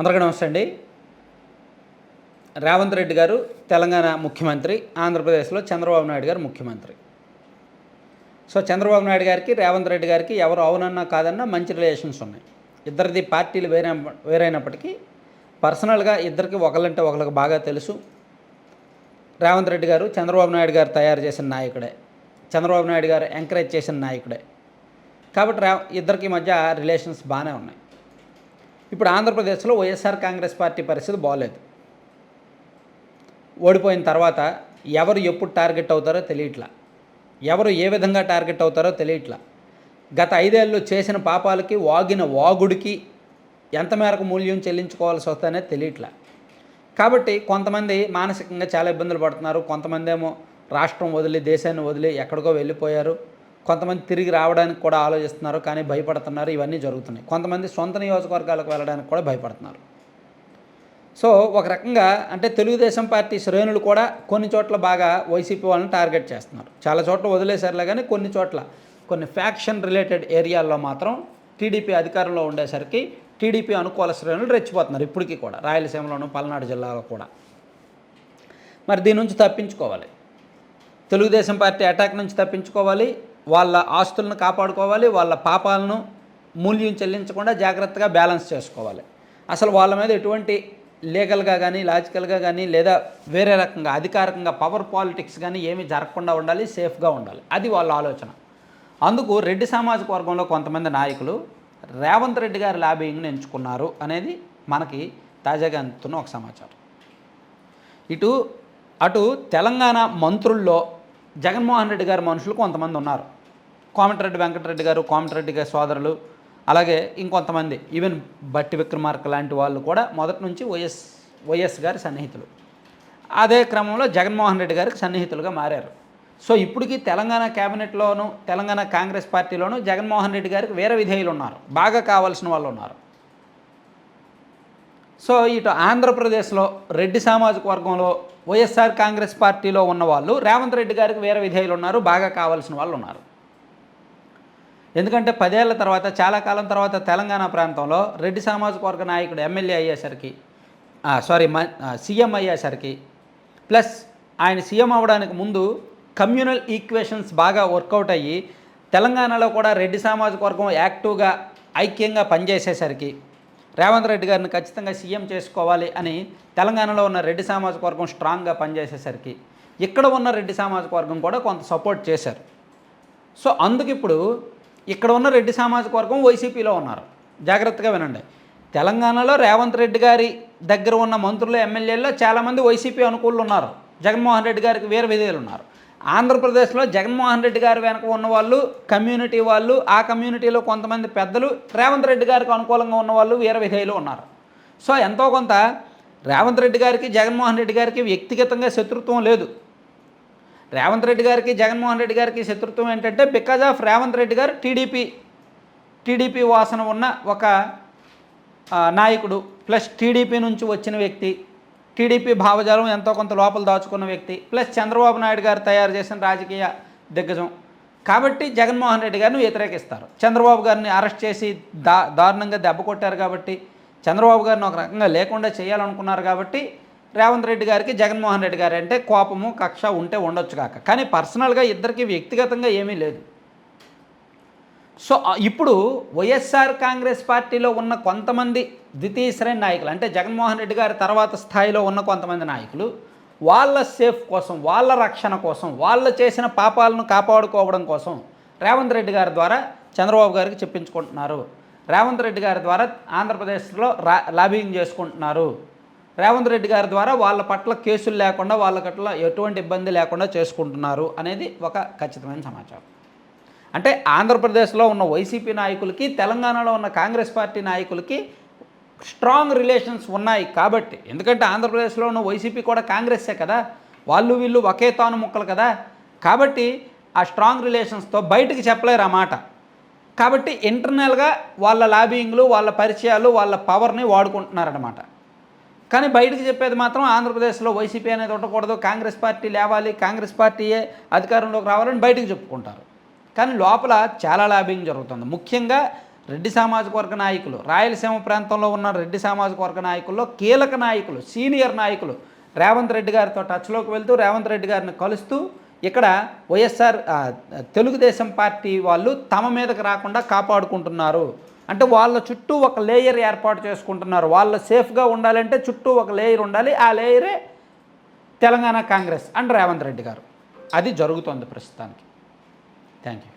అందరికీ నమస్తే అండి. రేవంత్ రెడ్డి గారు తెలంగాణ ముఖ్యమంత్రి ఆంధ్రప్రదేశ్లో చంద్రబాబు నాయుడు గారు ముఖ్యమంత్రి. సో చంద్రబాబు నాయుడు గారికి రేవంత్ రెడ్డి గారికి ఎవరు అవునన్నా కాదన్నా మంచి రిలేషన్స్ ఉన్నాయి. ఇద్దరిది పార్టీలు వేరే వేరైనప్పటికీ పర్సనల్గా ఇద్దరికి ఒకళ్ళంటే ఒకరికి బాగా తెలుసు. రేవంత్ రెడ్డి గారు చంద్రబాబు నాయుడు గారు తయారు చేసిన నాయకుడే. చంద్రబాబు నాయుడు గారు ఎంకరేజ్ చేసిన నాయకుడే. కాబట్టి రా ఇద్దరికి మధ్య రిలేషన్స్ బాగానే ఉన్నాయి. ఇప్పుడు ఆంధ్రప్రదేశ్లో వైఎస్ఆర్ కాంగ్రెస్ పార్టీ పరిస్థితి బాగోలేదు ఓడిపోయిన తర్వాత ఎవరు ఎప్పుడు టార్గెట్ అవుతారో తెలియట్లా. ఎవరు ఏ విధంగా టార్గెట్ అవుతారో తెలియట్లా. గత ఐదేళ్ళు చేసిన పాపాలకి వాగిన వాగుడికి ఎంత మేరకు మూల్యం చెల్లించుకోవాల్సి వస్తుందనే తెలియట్లా. కాబట్టి కొంతమంది మానసికంగా చాలా ఇబ్బందులు పడుతున్నారు. కొంతమంది ఏమో రాష్ట్రం వదిలి దేశాన్ని వదిలి ఎక్కడికో వెళ్ళిపోయారు. కొంతమంది తిరిగి రావడానికి కూడా ఆలోచిస్తున్నారు కానీ భయపడుతున్నారు. ఇవన్నీ జరుగుతున్నాయి. కొంతమంది సొంత నియోజకవర్గాలకు వెళ్ళడానికి కూడా భయపడుతున్నారు. సో ఒక రకంగా అంటే తెలుగుదేశం పార్టీ శ్రేణులు కూడా కొన్ని చోట్ల బాగా వైసీపీ వాళ్ళని టార్గెట్ చేస్తున్నారు. చాలా చోట్ల వదిలేశారులే కానీ కొన్ని చోట్ల కొన్ని ఫ్యాక్షన్ రిలేటెడ్ ఏరియాల్లో మాత్రం టీడీపీ అధికారంలో ఉండేసరికి టీడీపీ అనుకూల శ్రేణులు రెచ్చిపోతున్నారు ఇప్పటికీ కూడా రాయలసీమలోను పల్నాడు జిల్లాలో కూడా. మరి దీని నుంచి తప్పించుకోవాలి. తెలుగుదేశం పార్టీ అటాక్ నుంచి తప్పించుకోవాలి. వాళ్ళ ఆస్తులను కాపాడుకోవాలి వాళ్ళ పాపాలను మూల్యం చెల్లించకుండా జాగ్రత్తగా బ్యాలెన్స్ చేసుకోవాలి. అసలు వాళ్ళ మీద ఎటువంటి లీగల్గా కానీ లాజికల్గా కానీ లేదా వేరే రకంగా అధికారికంగా పవర్ పాలిటిక్స్ కానీ ఏమీ జరగకుండా ఉండాలి సేఫ్గా ఉండాలి. అది వాళ్ళ ఆలోచన. అందుకు రెడ్డి సామాజిక వర్గంలో కొంతమంది నాయకులు రేవంత్ రెడ్డి గారి ల్యాబింగ్ను ఎంచుకున్నారు అనేది మనకి తాజాగా అందుతున్న ఒక సమాచారం. ఇటు అటు తెలంగాణ మంత్రుల్లో జగన్మోహన్ రెడ్డి గారి మనుషులు కొంతమంది ఉన్నారు. కోమటిరెడ్డి వెంకటరెడ్డి గారు కోమటిరెడ్డి గారి సోదరులు అలాగే ఇంకొంతమంది ఈవెన్ బట్టి విక్రమార్క లాంటి వాళ్ళు కూడా మొదటి నుంచి వైఎస్ వైఎస్ గారి సన్నిహితులు. అదే క్రమంలో జగన్మోహన్ రెడ్డి గారికి సన్నిహితులుగా మారారు. సో ఇప్పటికీ తెలంగాణ క్యాబినెట్లోనూ తెలంగాణ కాంగ్రెస్ పార్టీలోను జగన్మోహన్ రెడ్డి గారికి వేరే విధేయులు ఉన్నారు. బాగా కావాల్సిన వాళ్ళు ఉన్నారు. సో ఇటు ఆంధ్రప్రదేశ్లో రెడ్డి సామాజిక వర్గంలో వైఎస్ఆర్ కాంగ్రెస్ పార్టీలో ఉన్న వాళ్ళు రేవంత్ రెడ్డి గారికి వేరే విధేయులు ఉన్నారు బాగా కావాల్సిన వాళ్ళు ఉన్నారు. ఎందుకంటే పదేళ్ళ తర్వాత చాలా కాలం తర్వాత తెలంగాణ ప్రాంతంలో రెడ్డి సామాజిక వర్గ నాయకుడు ఎమ్మెల్యే అయ్యేసరికి సారీ మ సీఎం అయ్యేసరికి ప్లస్ ఆయన సీఎం అవ్వడానికి ముందు కమ్యూనల్ ఈక్వేషన్స్ బాగా వర్కౌట్ అయ్యి తెలంగాణలో కూడా రెడ్డి సామాజిక వర్గం యాక్టివ్గా ఐక్యంగా పనిచేసేసరికి రేవంత్ రెడ్డి గారిని ఖచ్చితంగా సీఎం చేసుకోవాలి అని తెలంగాణలో ఉన్న రెడ్డి సామాజిక వర్గం స్ట్రాంగ్గా పనిచేసేసరికి ఇక్కడ ఉన్న రెడ్డి సామాజిక వర్గం కూడా కొంత సపోర్ట్ చేశారు. సో అందుకు ఇప్పుడు ఇక్కడ ఉన్న రెడ్డి సామాజిక వర్గం వైసీపీలో ఉన్నారు. జాగ్రత్తగా వినండి. తెలంగాణలో రేవంత్ రెడ్డి గారి దగ్గర ఉన్న మంత్రులు ఎమ్మెల్యేల్లో చాలామంది వైసీపీ అనుకూలు ఉన్నారు. జగన్మోహన్ రెడ్డి గారికి వేరే విధులు ఉన్నారు. ఆంధ్రప్రదేశ్లో జగన్మోహన్ రెడ్డి గారి వెనక ఉన్న వాళ్ళు కమ్యూనిటీ వాళ్ళు ఆ కమ్యూనిటీలో కొంతమంది పెద్దలు రేవంత్ రెడ్డి గారికి అనుకూలంగా ఉన్న వాళ్ళు వేరే విధేయులు ఉన్నారు. సో ఎంతో కొంత రేవంత్ రెడ్డి గారికి జగన్మోహన్ రెడ్డి గారికి వ్యక్తిగతంగా శత్రుత్వం లేదు. రేవంత్ రెడ్డి గారికి జగన్మోహన్ రెడ్డి గారికి శత్రుత్వం ఏంటంటే బికాజ్ ఆఫ్ రేవంత్ రెడ్డి గారు టీడీపీ టీడీపీ వాసన ఉన్న ఒక నాయకుడు ప్లస్ టీడీపీ నుంచి వచ్చిన వ్యక్తి టీడీపీ భావజాలం ఎంతో కొంత లోపల దాచుకున్న వ్యక్తి ప్లస్ చంద్రబాబు నాయుడు గారు తయారు చేసిన రాజకీయ దిగ్గజం. కాబట్టి జగన్మోహన్ రెడ్డి గారిని వ్యతిరేకిస్తారు. చంద్రబాబు గారిని అరెస్ట్ చేసి దా దారుణంగా దెబ్బ కొట్టారు కాబట్టి చంద్రబాబు గారిని ఒక రకంగా లేకుండా చేయాలనుకున్నారు కాబట్టి రేవంత్ రెడ్డి గారికి జగన్మోహన్ రెడ్డి గారు అంటే కోపము కక్ష ఉంటే ఉండొచ్చు కాక. కానీ పర్సనల్గా ఇద్దరికి వ్యక్తిగతంగా ఏమీ లేదు. సో ఇప్పుడు వైఎస్ఆర్ కాంగ్రెస్ పార్టీలో ఉన్న కొంతమంది ద్వితీయ శ్రేణి నాయకులు అంటే జగన్మోహన్ రెడ్డి గారి తర్వాత స్థాయిలో ఉన్న కొంతమంది నాయకులు వాళ్ళ సేఫ్ కోసం వాళ్ళ రక్షణ కోసం వాళ్ళు చేసిన పాపాలను కాపాడుకోవడం కోసం రేవంత్ రెడ్డి గారి ద్వారా చంద్రబాబు గారికి చెప్పించుకుంటున్నారు. రేవంత్ రెడ్డి గారి ద్వారా ఆంధ్రప్రదేశ్లో రా లాబింగ్ చేసుకుంటున్నారు. రేవంత్ రెడ్డి గారి ద్వారా వాళ్ళ పట్ల కేసులు లేకుండా వాళ్ళ పట్ల ఎటువంటి ఇబ్బంది లేకుండా చేసుకుంటున్నారు అనేది ఒక ఖచ్చితమైన సమాచారం. అంటే ఆంధ్రప్రదేశ్లో ఉన్న వైసీపీ నాయకులకి తెలంగాణలో ఉన్న కాంగ్రెస్ పార్టీ నాయకులకి స్ట్రాంగ్ రిలేషన్స్ ఉన్నాయి కాబట్టి. ఎందుకంటే ఆంధ్రప్రదేశ్లో ఉన్న వైసీపీ కూడా కాంగ్రెస్సే కదా. వాళ్ళు వీళ్ళు ఒకే తాను ముక్కలు కదా. కాబట్టి ఆ స్ట్రాంగ్ రిలేషన్స్తో బయటకు చెప్పలేరు ఆ మాట. కాబట్టి ఇంటర్నల్గా వాళ్ళ లాబింగ్లు వాళ్ళ పరిచయాలు వాళ్ళ పవర్ని వాడుకుంటున్నారన్నమాట. కానీ బయటకు చెప్పేది మాత్రం ఆంధ్రప్రదేశ్లో వైసీపీ అనేది ఉండకూడదు కాంగ్రెస్ పార్టీ లేవాలి కాంగ్రెస్ పార్టీయే అధికారంలోకి రావాలని బయటకు చెప్పుకుంటారు. కానీ లోపల చాలా లాబింగ్ జరుగుతుంది. ముఖ్యంగా రెడ్డి సామాజిక వర్గ నాయకులు రాయలసీమ ప్రాంతంలో ఉన్న రెడ్డి సామాజిక వర్గ నాయకుల్లో కీలక నాయకులు సీనియర్ నాయకులు రేవంత్ రెడ్డి గారితో టచ్లోకి వెళ్తూ రేవంత్ రెడ్డి గారిని కలుస్తూ ఇక్కడ వైఎస్ఆర్ తెలుగుదేశం పార్టీ వాళ్ళు తమ మీదకి రాకుండా కాపాడుకుంటున్నారు. అంటే వాళ్ళ చుట్టూ ఒక లేయర్ ఏర్పాటు చేసుకుంటున్నారు. వాళ్ళు సేఫ్గా ఉండాలంటే చుట్టూ ఒక లేయర్ ఉండాలి. ఆ లేయరే తెలంగాణ కాంగ్రెస్ అండ్ రేవంత్ రెడ్డి గారు. అది జరుగుతోంది ప్రస్తుతానికి. Thank you